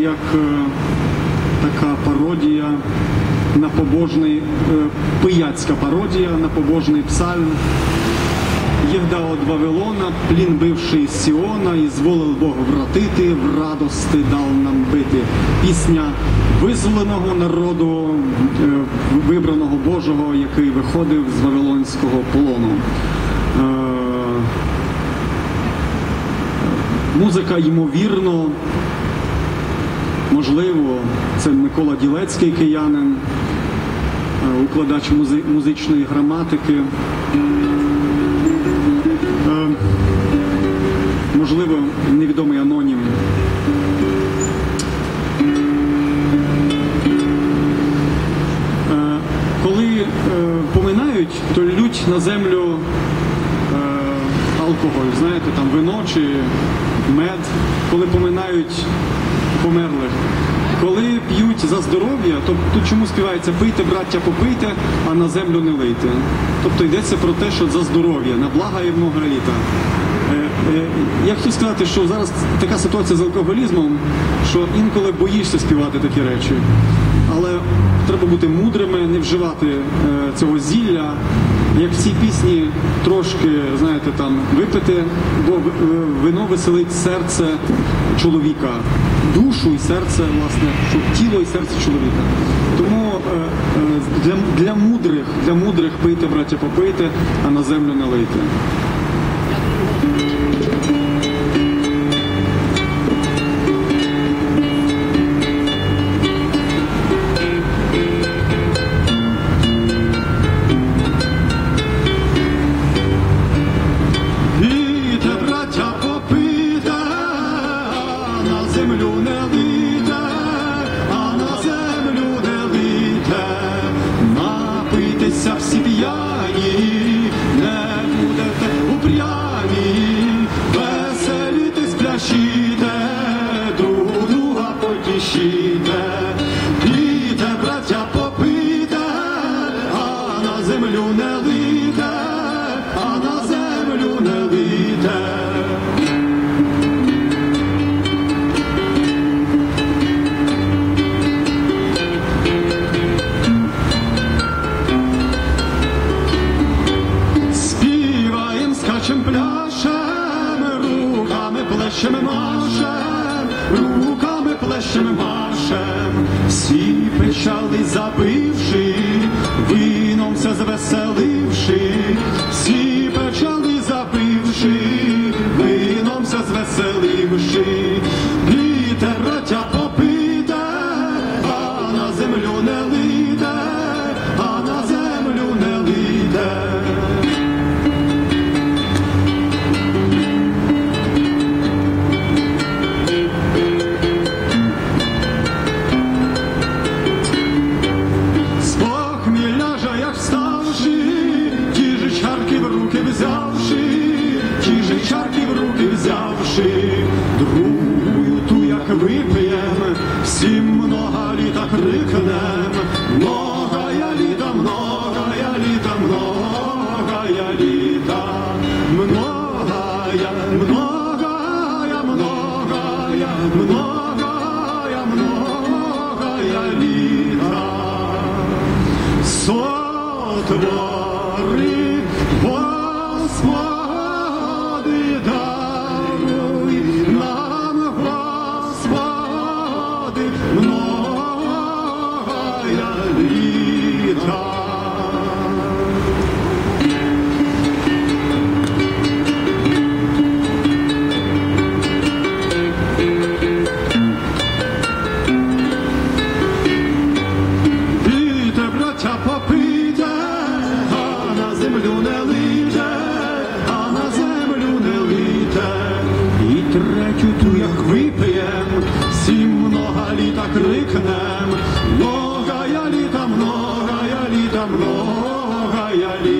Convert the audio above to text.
як е, така пародія на побожний, е, пияцька пародія на побожний псальм. Єгда от Вавилона, плін бивший Сіона, і зволив Бог вратити, в радости дав нам бити. Пісня визволеного народу, е, вибраного Божого, який виходив з Вавилонського полону. Музика, ймовірно, можливо, це Микола Ділецький киянин, е, укладач музи- музичної граматики. Е, Можливо, невідомий анонім. Е, Коли поминають, то лють на землю алкоголь, знаєте, там вино чи мед, коли поминають померлих. Коли п'ють за здоров'я, то тут чому співається пийте, браття, попийте, а на землю не лийте. Тобто йдеться про те, що за здоров'я, на блага і много літа. Е, е, Я хотів сказати, що зараз така ситуація з алкоголізмом, що інколи боїшся співати такі речі. Але треба бути мудрими, не вживати е, цього зілля. Як в цій пісні трошки, знаєте, там випити, бо вино веселить серце чоловіка, душу і серце, власне, тіло і серце чоловіка. Тому е, е, для, для мудрих, для мудрих пийте, браття, попийте, а на землю не лийте. Веселітесь, пляшіте, друг друга потішіте, пійте, браття, попийте, а на землю не лийте, а на землю не лийте. Співаєм, скачем, руками плещем маршем, руками плещем маршем, всі печали забивши, вином все звеселивши, всі печали забивши, вином все звеселивши, Сотвори, Господи, нам, Господи, літа. много я там, много я там, много я.